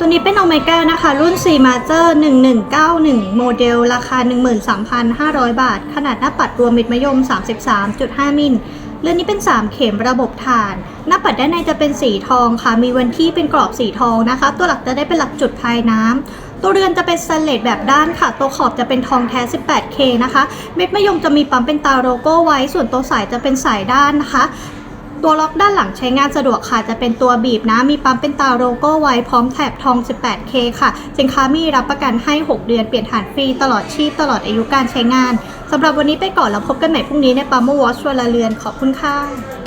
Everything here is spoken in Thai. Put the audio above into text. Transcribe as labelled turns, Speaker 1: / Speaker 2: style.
Speaker 1: ตัวนี้เป็นโอเมก้านะคะ รุ่น4 m a j o r 1191 โมเดล ราคา 13,500 บาท ขนาดหน้าปัดรวมมิดมยม 33.5 มิลเรือนนี้เป็น 3 เข็มระบบฐาน หน้าปัดด้านในจะเป็นสีทองค่ะ มีวันที่เป็นกรอบสีทองนะคะ ตัวหลักจะได้เป็นหลักจุดภายน้ำตัวเรือนจะเป็นสแตนเลสแบบด้านค่ะ ตัวขอบจะเป็นทองแท้ 18K นะคะ เม็ดมะยมจะมีปั๊มเป็นตาโลโก้ไว้ ส่วนตัวสายจะเป็นสายด้านนะคะ ตัวล็อกด้านหลังใช้งานสะดวกค่ะ จะเป็นตัวบีบนะ มีปั๊มเป็นตาโลโก้ไว้พร้อมแถบทอง 18K ค่ะ สินค้ามีรับประกันให้ 6 เดือนเปลี่ยนฐานฟรีตลอดชีพตลอดอายุการใช้งานสำหรับวันนี้ไปก่อนแล้วพบกันใหม่พรุ่งนี้ในปั๊มวอชวลเรือนขอบคุณค่ะ